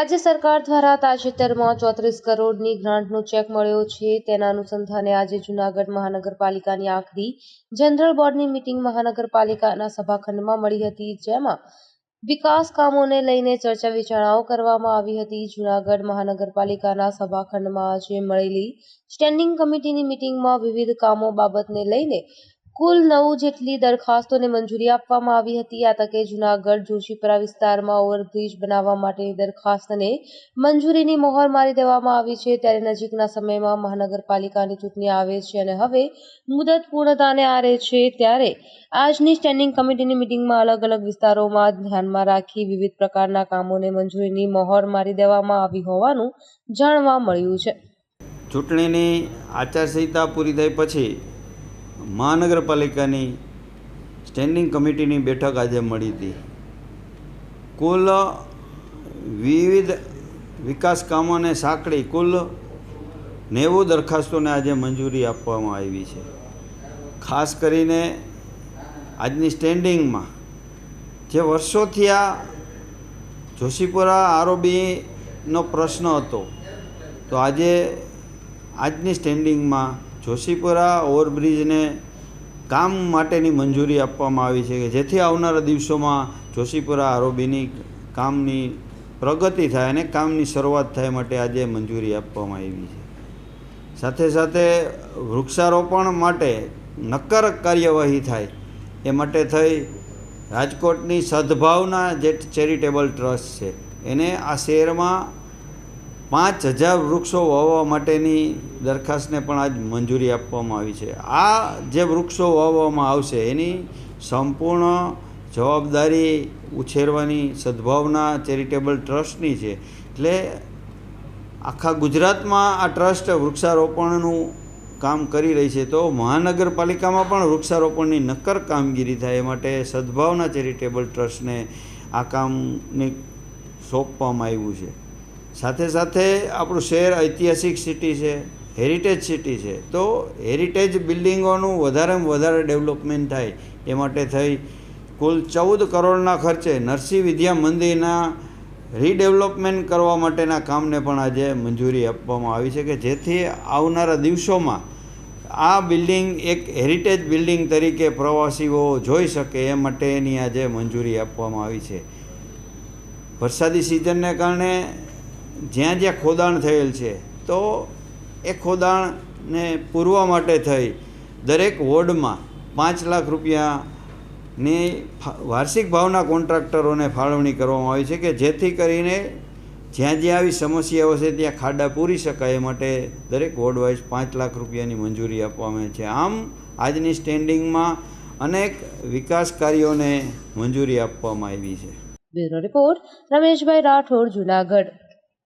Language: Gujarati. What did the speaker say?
રાજ્ય સરકાર દ્વારા તાજેતરમાં ચોત્રીસ કરોડની ગ્રાન્ટનો ચેક મળ્યો છે. તેના અનુસંધાને આજે જૂનાગઢ મહાનગરપાલિકાની આખરી જનરલ બોર્ડની મિટિંગ મહાનગરપાલિકાના સભાખંડમાં મળી હતી, જેમાં વિકાસ કામોને લઈને ચર્ચા વિચારણાઓ કરવામાં આવી હતી. જૂનાગઢ મહાનગરપાલિકાના સભાખંડમાં આજે મળેલી સ્ટેન્ડિંગ કમિટીની મિટિંગમાં વિવિધ કામો બાબતને લઈને કુલ નવ જેટલી દરખાસ્તોને મંજૂરી આપવામાં આવી હતી. આ તકે જૂનાગઢ, જોશીપુરા વિસ્તારમાં ઓવરબ્રિજ બનાવવા માટેની દરખાસ્તને મંજૂરીની મહોર મારી દેવામાં આવી છે. ત્યારે નજીકના સમયમાં મહાનગરપાલિકાની ચૂંટણી આવે છે અને હવે મુદત પૂર્ણતાને આરે છે. ત્યારે આજની સ્ટેન્ડિંગ કમિટીની મિટિંગમાં અલગ અલગ વિસ્તારોમાં ધ્યાનમાં રાખી વિવિધ પ્રકારના કામોને મંજૂરીની મહોર મારી દેવામાં આવી હોવાનું જાણવા મળ્યું છે. ચૂંટણીની આચારસંહિતા પૂરી થઈ પછી મહાનગરપાલિકાની સ્ટેન્ડિંગ કમિટીની બેઠક આજે મળી હતી. કુલ વિવિધ વિકાસ કામોને સાંકળી કુલ નેવું દરખાસ્તોને આજે મંજૂરી આપવામાં આવી છે. ખાસ કરીને આજની સ્ટેન્ડિંગમાં જે વર્ષોથી આ જોશીપુરા આરોબીનો પ્રશ્ન હતો, તો આજે આજની સ્ટેન્ડિંગમાં જોશીપુરા ઓવરબ્રિજને કામ માટેની મંજૂરી આપવામાં આવી છે કે જેથી આવનારા દિવસોમાં જોશીપુરા આરોબીની કામની પ્રગતિ થાય અને કામની શરૂઆત થાય માટે આજે મંજૂરી આપવામાં આવી છે. સાથે સાથે વૃક્ષારોપણ માટે નક્કર કાર્યવાહી થાય એ માટે થઈ રાજકોટની સદભાવના જે ચેરિટેબલ ટ્રસ્ટ છે. એને આ શહેરમાં પાંચ હજાર વૃક્ષો વાવવા માટેની દરખાસ્તને પણ આજ મંજૂરી આપવામાં આવી છે. આ જે વૃક્ષો વાવવામાં આવશે, એની સંપૂર્ણ જવાબદારી ઉછેરવાની સદભાવના ચેરિટેબલ ટ્રસ્ટની છે. એટલે આખા ગુજરાતમાં આ ટ્રસ્ટ વૃક્ષારોપણનું કામ કરી રહી છે, તો મહાનગરપાલિકામાં પણ વૃક્ષારોપણની નક્કર કામગીરી થાય એ માટે સદભાવના ચેરિટેબલ ટ્રસ્ટને આ કામને સોંપવામાં આવ્યું છે. સાથે સાથે આપણું શહેર ઐતિહાસિક સિટી છે હેરિટેજ સિટી છે. તો હેરિટેજ બિલ્ડિંગોનું વધારેમાં વધારે ડેવલપમેન્ટ થાય. એ માટે થઈ કુલ ચૌદ કરોડના ખર્ચે નરસિંહ વિદ્યા મંદિરના રીડેવલપમેન્ટ કરવા માટેના કામને પણ આજે મંજૂરી આપવામાં આવી છે કે જેથી આવનારા દિવસોમાં આ બિલ્ડિંગ એક હેરિટેજ બિલ્ડિંગ તરીકે પ્રવાસીઓ જોઈ શકે એ માટેની આજે મંજૂરી આપવામાં આવી છે. વરસાદી સિઝનને કારણે જ્યાં જ્યાં ખોદાણ થયેલ છે, તો એ ખોદાણને પૂરવા માટે થઈ દરેક વોર્ડમાં પાંચ લાખ રૂપિયાની વાર્ષિક ભાવના કોન્ટ્રાક્ટરોને ફાળવણી કરવામાં આવી છે કે જેથી કરીને જ્યાં જ્યાં આવી સમસ્યાઓ છે ત્યાં ખાડા પૂરી શકાય એ માટે દરેક વોર્ડ વાઇઝ પાંચ લાખ રૂપિયાની મંજૂરી આપવામાં છે. આમ, આજની સ્ટેન્ડિંગમાં અનેક વિકાસ કાર્યોને મંજૂરી આપવામાં આવી છે. Bureau report, Rameshbhai Rathod, Junagadh.